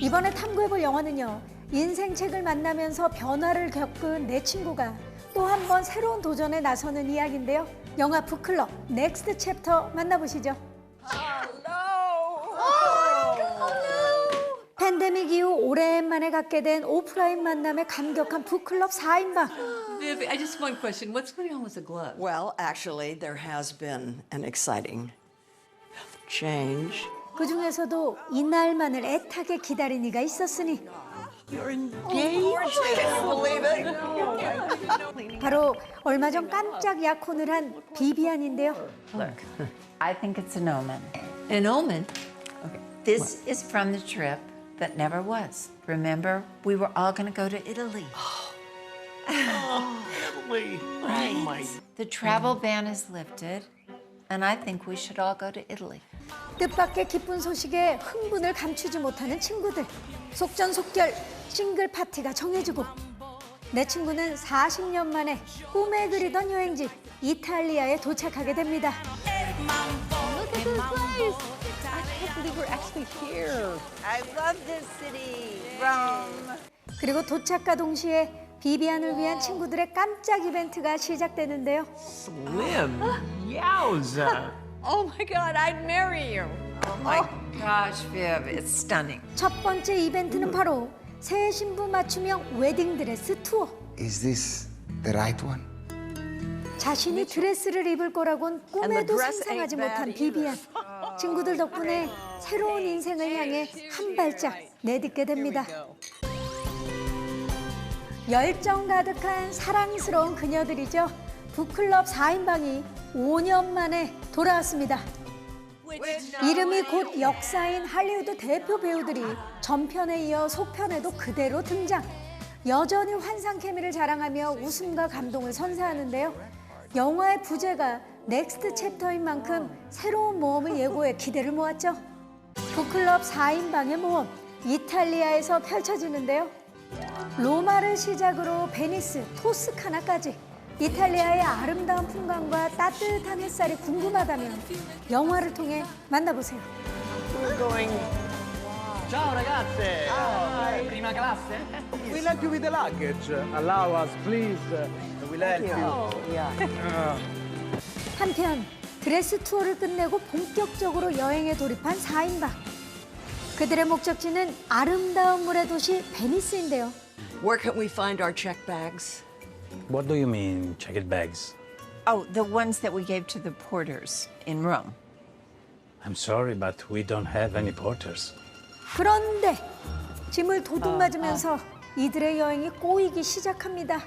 이번에 탐구해볼 영화는요. 인생책을 만나면서 변화를 겪은 내 친구가 또 한 번 새로운 도전에 나서는 이야기인데요. 영화 북클럽 넥스트 챕터 만나보시죠. 팬데믹 이후 오랜만에 갖게 된 오프라인 만남에 감격한 북클럽 4인방. Viv, I just one question. What's going on with the glove? Well, actually, there has been an exciting change. 그 중에서도 이날만을 애타게 기다린 이가 있었으니. 바로 얼마 전 깜짝 약혼을 한 비비안인데요. Look, I think it's an omen. An omen. Okay. This is from the trip that never was. Remember, we were all going to go to Italy. Italy. Oh my The travel ban is lifted, and I think we should all go to Italy. 뜻밖의 기쁜 소식에 흥분을 감추지 못하는 친구들. 속전속결 싱글 파티가 정해지고 내 친구는 40년 만에 꿈에 그리던 여행지 이탈리아에 도착하게 됩니다. I love this city, Rome. 그리고 도착과 동시에 비비안을 위한 친구들의 깜짝 이벤트가 시작되는데요. slim. Yowza. Oh my God, I'd marry you. Oh my gosh, Viv, it's stunning. 첫 번째 이벤트는 바로 새 신부 맞춤형 웨딩 드레스 투어. Is this the right one? 자신이 드레스를 입을 거라곤 꿈에도 dress 상상하지 못한 비비안. 친구들 덕분에 새로운 인생을 향해 한 발짝 내딛게 됩니다. 열정 가득한 사랑스러운 그녀들이죠. 북클럽 4인방이 5년 만에 돌아왔습니다. 이름이 곧 역사인 할리우드 대표 배우들이 전편에 이어 속편에도 그대로 등장. 여전히 환상 케미를 자랑하며 웃음과 감동을 선사하는데요. 영화의 부제가 넥스트 챕터인 만큼 새로운 모험을 예고해 기대를 모았죠. 북클럽 4인방의 모험, 이탈리아에서 펼쳐지는데요. 로마를 시작으로 베니스, 토스카나까지 이탈리아의 아름다운 풍광과 따뜻한 햇살이 궁금하다면 영화를 통해 만나보세요. Ciao ragazze! Prima classe? We'll help you with the luggage. Allow us, please. We'll help you. 한편 드레스 투어를 끝내고 본격적으로 여행에 돌입한 4인방. 그들의 목적지는 아름다운 물의 도시 베니스인데요. Where can we find our check bags? What do you mean, checked bags? Oh, the ones that we gave to the porters in Rome. I'm sorry, but we don't have any porters. 그런데 짐을 도둑 맞으면서 이들의 여행이 꼬이기 시작합니다.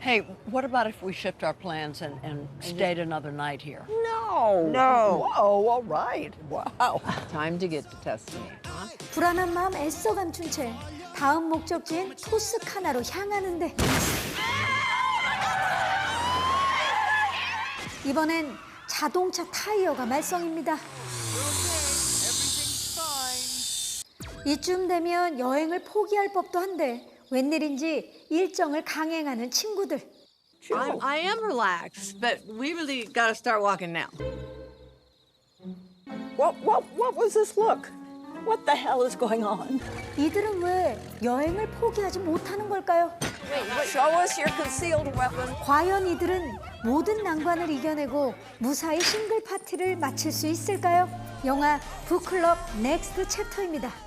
Hey, what about if we shift our plans and, and stayed another night here? No. No. Whoa, all right. Wow. Time to get to Tuscany. 불안한 마음 애써 감춘 채 다음 목적지인 토스카나로 향하는데 이번엔 자동차 타이어가 말썽입니다. 이쯤 되면 여행을 포기할 법도 한데 웬일인지 일정을 강행하는 친구들. I'm, I am relaxed, but we really got to start walking now. What, what, what was this look? What the hell is going on? 이들은 왜 여행을 포기하지 못하는 걸까요? Show us your concealed weapon. 과연 이들은 모든 난관을 이겨내고 무사히 싱글 파티를 마칠 수 있을까요? 영화 북클럽 넥스트 챕터입니다.